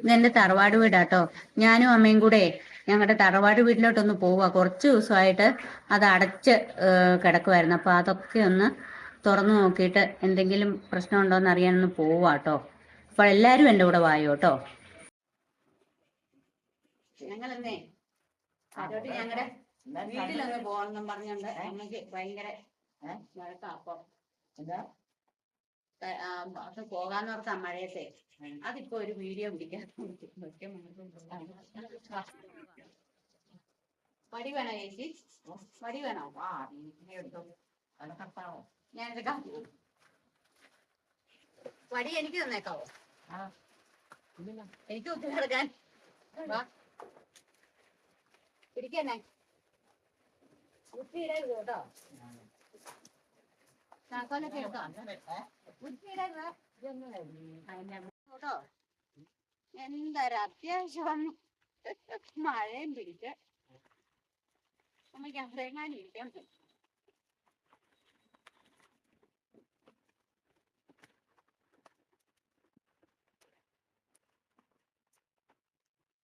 ഇതെന്റെ തറവാട് വീടാട്ടോ. ഞാനും അമ്മയും കൂടെ ഞങ്ങളുടെ തറവാട് വീട്ടിലോട്ടൊന്ന് പോവുക കുറച്ച് ദിവസമായിട്ട് അത് അടച്ച് കിടക്കുമായിരുന്നു അപ്പൊ അതൊക്കെ ഒന്ന് തുറന്നു നോക്കിയിട്ട് എന്തെങ്കിലും പ്രശ്നമുണ്ടോ എന്ന് അറിയാനൊന്ന് പോവാട്ടോ. അപ്പോൾ എല്ലാരും എന്റെ കൂടെ വായോ കേട്ടോ ഞങ്ങളെന്നേ ഞങ്ങളുടെ വീട്ടിലൊന്ന് പോകണം പറഞ്ഞുണ്ട് അമ്മയ്ക്ക് ഭയങ്കര വഴക്കാ. അപ്പൊ എന്താ? അത് പോകാന്നോർത്താ മഴയത്തെ. അതിപ്പോ ഒരു വീഡിയോ പിടിക്കാൻ വടി വേണോ ചേച്ചി? മടി വേണോ കണക്കെടുത്താവോ ഞാൻ എടുക്കാം വടി എനിക്ക് തന്നേക്കാവോ? എനിക്ക് ഒത്തിരി എടുക്കാൻ വാ. പിടിക്കന്നെ. കുത്തിയിടരുത് കേട്ടോ. അങ്ങനെ ഏ? കുത്തിയിടരുത്. ഇതൊന്നും കേട്ടോ? എന്തൊരു അത്യാവശ്യം മഴയും പിടിച്ച്. അമ്മയ്ക്ക് അവിടെങ്ങാനും ഇരിക്കാൻ പറ്റും.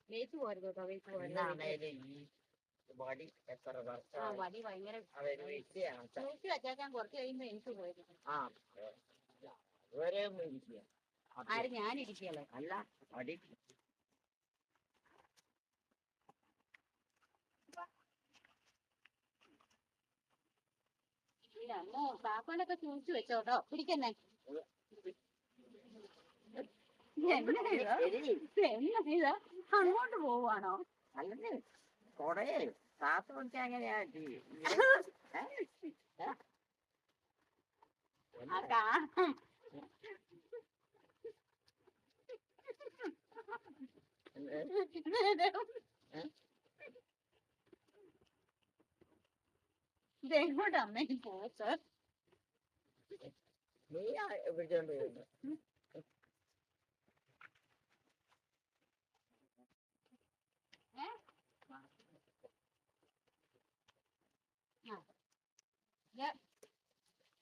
വെയിറ്റ് പോരുത് കേട്ടോ വെയിറ്റ് പോരുത്. വെച്ചേക്കാൻ കുറച്ച് കഴിയുമ്പോ എനിക്ക് പോയത് ആ ഇവരെ ഇരിക്കുക ആര് ഞാനിരിക്കല്ലേ അല്ല അടി. ഇല്ല അമ്മോ താക്കോലൊക്കെ തൂക്കി വെച്ചോട്ടോ. പിടിക്കന്നെ. എന്നാ ഇത്? എന്നാ ഇത്? അങ്ങോട്ട് പോവാണോ അല്ലെങ്കിൽ കൊടേ ശ്വാസം പിടിച്ചാൽ എങ്ങനെയാ ആ കാണാം ഇതെങ്ങോട്ട് അമ്മയും സർ നീ പിടിച്ചോണ്ട് വരുന്നു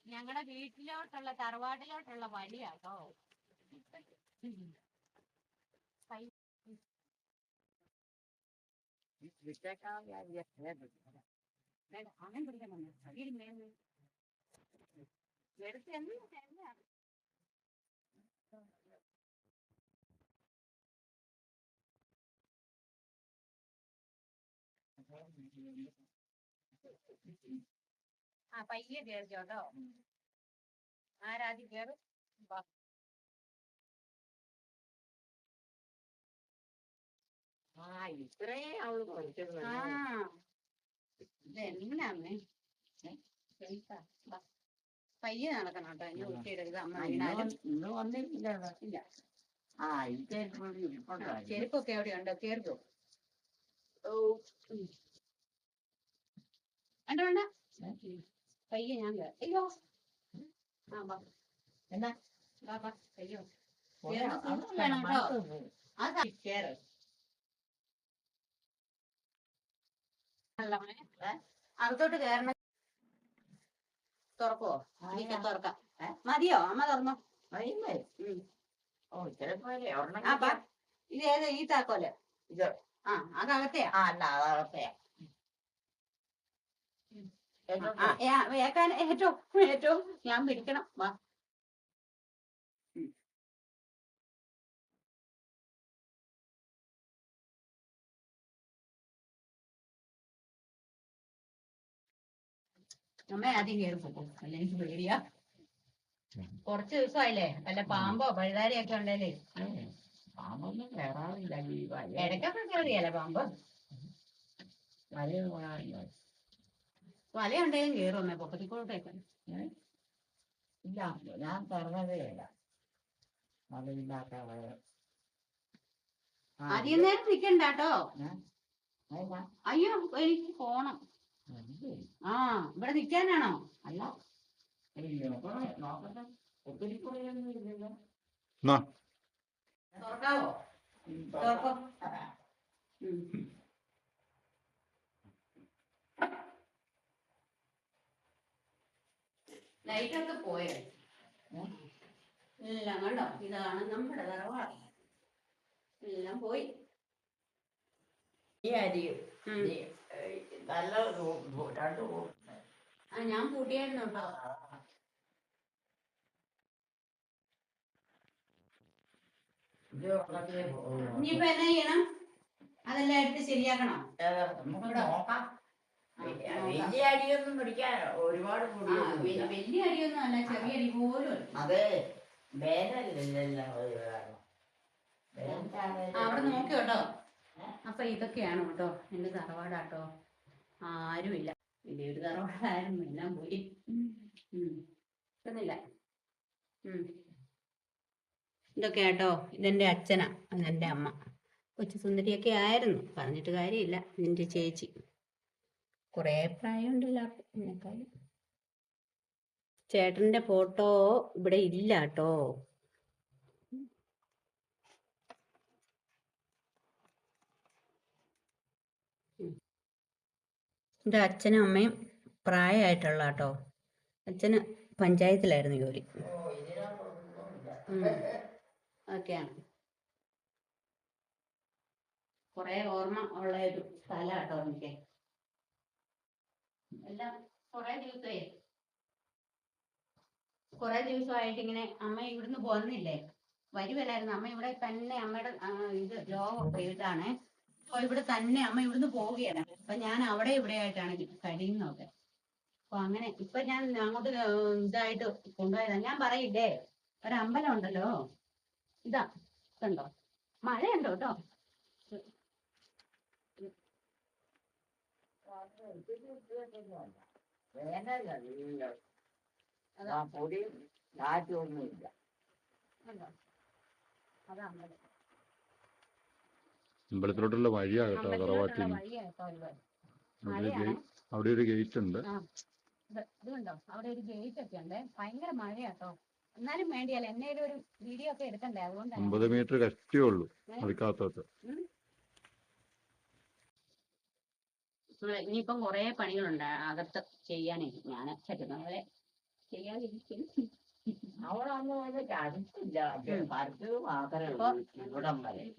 ഞങ്ങളുടെ വീട്ടിലോട്ടുള്ള തറവാട്ടിലോട്ടുള്ള വഴിയാട്ടോ. വേണ്ട, അങ്ങനെ പിടിക്കാൻ വന്നു ഇരുന്ന് എടുത്ത് എന്ന് എന്നാ ആ പയ്യെ കയറിക്കോട്ടോ ആരാദ്യം കയറും വാ. ആ ഇത്രയും അവൾ പഠിച്ചത് ആ ഇതെന്നാന്നേ. പയ്യെ നടക്കണം കേട്ടോ ഇനി ഊട്ടിയിടരുത് അമ്മ ഇല്ല ആ ആ, ഇരിപ്പുണ്ടോ ചെരുപ്പൊക്കെ എവിടെയുണ്ടോ കേറിക്കോ ഓ ഉം. വേണ്ട വേണ്ട പയ്യെ ഞാൻ. അയ്യോ ആ വാ എന്നാ വാ വാ അയ്യോ അവിടെ വേണം കേട്ടോ. അതാ കേറ് അകത്തോട്ട് കയറണ തുറക്കോ തുറക്ക എനിക്ക് തുറക്കാം. മതിയോ? അമ്മ തുറന്നോ. ഇത് ഏത്? ഈ താക്കോൽ? ഇത്. ആ അതകത്തെയാ ആ അല്ല ഏക്കാൻ ഏറ്റവും ഏറ്റവും ഞാൻ പിടിക്കണം. വാ. അമ്മ ആദ്യം കയറി പോകും അല്ലെങ്കിൽ പേടിയാ. കുറച്ച് ദിവസമായില്ലേ? അല്ല പാമ്പോ പഴുതാരിയൊക്കെ ഉണ്ടല്ലേ പാമ്പൊന്നും കയറാറില്ല ഈ വല ഇടയ്ക്കൊക്കെ കയറിയല്ലേ പാമ്പ്? വല വല ഉണ്ടെങ്കിലും കയറും അമ്മ. പൊക്കത്തിക്കോട്ടേക്ക്. ഇല്ല ഞാൻ തുറന്നതേ ഇല്ല. വലയില്ലാത്ത വല ആ, അധികം നേരം കേട്ടോ. അയ്യോ എനിക്ക് പോണം. ആ ഇവിടെ നിൽക്കാനാണോ? അല്ല. തുറക്കാവോ? തുറക്കോ. ലൈറ്റൊക്കെ പോയോ? എല്ലാം കണ്ടോ? ഇതാണ് നമ്മുടെ തറവാട്. എല്ലാം പോയി. ഈ അരിയും നല്ല രണ്ട് ആ ഞാൻ കൂട്ടിയായിരുന്നു കേട്ടോ. ഇനിയിപ്പോ എന്നാ ചെയ്യണം? അതെല്ലാം എടുത്ത് ശരിയാക്കണം? നമുക്ക് നോക്കാം. വലിയ- അടിയൊന്നും പിടിക്കാൻ ഒരുപാട്. വലിയ അടിയൊന്നും അല്ല ചെറിയ അടി പോലും അതെ അവിടെ നോക്കിയോട്ടോ അപ്പൊ ഇതൊക്കെയാണ് കേട്ടോ എന്റെ തറവാടാട്ടോ. ആരുമില്ല. വലിയൊരു തറവാടായിരുന്നു എല്ലാം പോയി. ഇല്ല കിട്ടുന്നില്ല. ഇതൊക്കെ കേട്ടോ ഇതെന്റെ അച്ഛനാ. അതെന്റെ അമ്മ. കൊച്ചു സുന്ദരിയൊക്കെ ആയിരുന്നു. പറഞ്ഞിട്ട് കാര്യമില്ല. നിന്റെ ചേച്ചി. കുറേ പ്രായമുണ്ട് എല്ലാവർക്കും ചേട്ടന്റെ ഫോട്ടോ ഇവിടെ ഇല്ല കേട്ടോ എന്റെ അച്ഛനും അമ്മയും പ്രായമായിട്ടുള്ള കേട്ടോ അച്ഛന് പഞ്ചായത്തിലായിരുന്നു ജോലി. ഓക്കെയാണ് കുറേ ഓർമ്മ ഉള്ള ഒരു സ്ഥലം കേട്ടോ എനിക്ക്. എല്ലാം കുറേ ദിവസമേ കുറേ ദിവസമായിട്ട് ഇങ്ങനെ അമ്മ ഇവിടുന്ന് പോന്നില്ലേ വരുവല്ലായിരുന്നു. അമ്മ ഇവിടെ തന്നെ അമ്മയുടെ ഇത് ലോകം ഇതാണ് അപ്പൊ ഇവിടെ തന്നെ അമ്മ ഇവിടുന്ന് പോവുകയാണ്. അപ്പൊ ഞാൻ അവിടെ ഇവിടെ ആയിട്ടാണ് കഴിയുന്നതൊക്കെ അപ്പൊ അങ്ങനെ ഇപ്പൊ ഞാൻ അങ്ങോട്ട് ഇതായിട്ട് കൊണ്ടുപോയതാ. ഞാൻ പറയില്ലേ ഒരമ്പലം ഉണ്ടല്ലോ ഇതാ കണ്ടോ മഴയുണ്ടോ കേട്ടോ? പൊടിയും കാറ്റൊന്നുമില്ല അതാ അമ്പലം. അമ്പലത്തിലോട്ടുള്ള വഴിയാകട്ടെ തറവാട്ടിൽ നിന്ന്. അവിടെ ഒരു ഗേ- അവിടെ ഒരു ഗേറ്റ് ഉണ്ട് ഇത് ഇത് കണ്ടോ അവിടെ ഒരു ഗേറ്റ് ഒക്കെ ഉണ്ട്. ഭയങ്കര മഴയാട്ടോ. എന്നാലും വേണ്ടിയല്ല എന്നെ ഒരു വീഡിയോ ഒക്കെ എടുക്കണ്ടേ? അതുകൊണ്ട് അമ്പത് മീറ്റർ കഷ്ടേ ഉള്ളൂ അതിക്കകത്തോട്ട് ഇനിയിപ്പം കുറേ പണികളുണ്ട്. അകത്ത് ചെയ്യാനേ. ഞാൻ പറ്റുന്നവരെ ചെയ്യാതിരിക്കും. അവിടെ അന്ന് ഉം. പറിച്ചത് മാത്രമേ ഉള്ളൂ. ഇവിടം വരെ.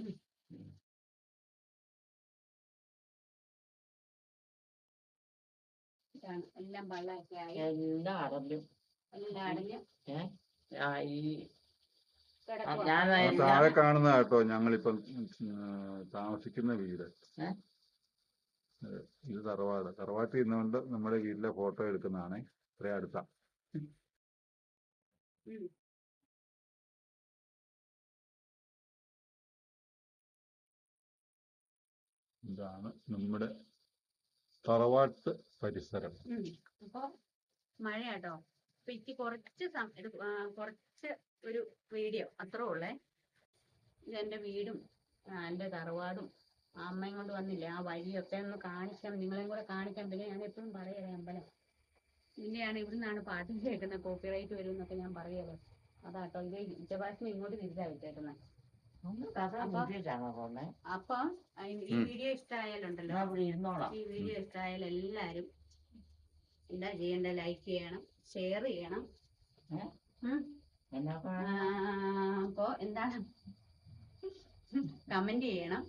ഇതാണ് എല്ലാം വെള്ളമൊക്കെ ആയി എല്ലാം അടഞ്ഞു എല്ലാം അടഞ്ഞ് ഈ. ഞാൻ താഴെ കാണുന്ന കേട്ടോ ഞങ്ങളിപ്പം താമസിക്കുന്ന വീട്. ഇത് തറവാട്. തറവാട്ടിൽ നിന്നുകൊണ്ട് നമ്മുടെ വീട്ടിലെ ഫോട്ടോ എടുക്കുന്നതാണ്. ഇത്രയും അടുത്ത. ഇതാണ് നമ്മുടെ തറവാട്ട് പരിസരം. അപ്പൊ മഴയാട്ടോ. അപ്പൊ എനിക്ക് കുറച്ച് കുറച്ച് ഒരു വീഡിയോ അത്രേ ഉള്ളേ. ഇതെന്റെ വീടും എന്റെ തറവാടും അമ്മയും കൊണ്ട് വന്നില്ലേ ആ വഴിയൊക്കെ ഒന്ന് കാണിക്കാം നിങ്ങളെയും കൂടെ കാണിക്കാം പിന്നെ ഞാൻ എപ്പോഴും പറയലേ അമ്പലം. ഇതിന്റെയാണ് ഇവിടുന്നാണ് പാട്ട് കേൾക്കുന്നത് കോപ്പിറൈറ്റ് വരും എന്നൊക്കെ ഞാൻ പറയലോ. അതാട്ടോ ഇത് ഉച്ചഭാഷണം ഇങ്ങോട്ട് തിരിച്ചാ വെച്ചേക്കുന്നത് ഒന്ന് കഥ അപ്പൊ- ഈ വീഡിയോ ഇഷ്ടമായാലുണ്ടല്ലോ ഈ വീഡിയോ ഇഷ്ടമായാൽ എല്ലാരും എന്താ ചെയ്യേണ്ട? ലൈക്ക് ചെയ്യണം ഷെയർ ചെയ്യണം. അപ്പോ? എന്താണ്? കമന്റ് ചെയ്യണം.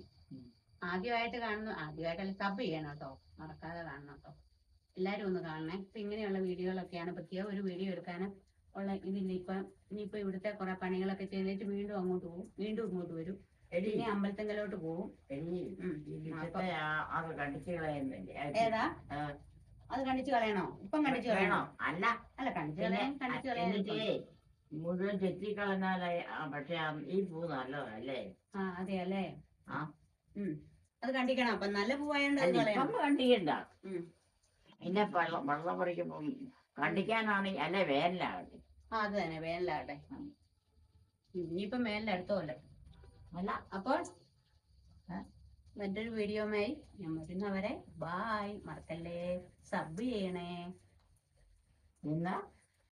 ആദ്യമായിട്ട് കാണുന്ന ആദ്യമായിട്ടല്ല സബ് ചെയ്യണം കേട്ടോ. മറക്കാതെ കാണണം കേട്ടോ. എല്ലാരും ഒന്ന് കാണണേ. ഇപ്പൊ ഇങ്ങനെയുള്ള വീഡിയോകളൊക്കെയാണ് പ്രത്യേക ഒരു വീഡിയോ എടുക്കാൻ ഉള്ള ഇതില്ല? ഇപ്പൊ ഇനിയിപ്പോ ഇവിടുത്തെ കുറെ പണികളൊക്കെ ചെയ്തിട്ട് വീണ്ടും അങ്ങോട്ട് പോകും വീണ്ടും ഇങ്ങോട്ട് വരും. എടി. ഇനി അമ്പലത്തെങ്കിലോട്ട് പോകും എടി. ഉം. ഈ വിഷത്തെ ആ- അത് കടിച്ചു കളയുന്നില്ലേ? ഏതാ? ആ, അത് കണ്ടിച്ചു കളയണോ? ഇപ്പം കണ്ടിച്ചു വേണോ? കളയണോ അല്ല. അല്ല കണ്ടിച്ചു പിന്നെ കളയാൻ കണ്ടിച്ചു കളയാൻ എന്നിട്ട് മുഴുവൻ ചെത്തിക്കളഞ്ഞാലേ ആ, പക്ഷെ ഈ പൂ നല്ലതല്ലേ? ആ അതെ അല്ലേ ആ. ഉം. അത് കണ്ടിക്കണം. അപ്പൊ നല്ല പൂവായോണ്ട് അത് അല്ല, കളയണം. ഇപ്പം കണ്ടിക്കണ്ട. ഉം. പിന്നെ വെള്ളം വെള്ളം പറിക്കുമ്പം കണ്ടിക്കാനാണെങ്കിൽ അല്ലെ വേനലാകട്ടെ ആ അത് തന്നെ. വേനലാകട്ടെ ഇനിയിപ്പോ അടുത്തോല്ലേ അല്ല അപ്പോൾ? മറ്റൊരു വീഡിയോമായി ഞാൻ വരുന്നവരെ ബായ് മറക്കല്ലേ. സബ് ചെയ്യണേ. പിന്നെ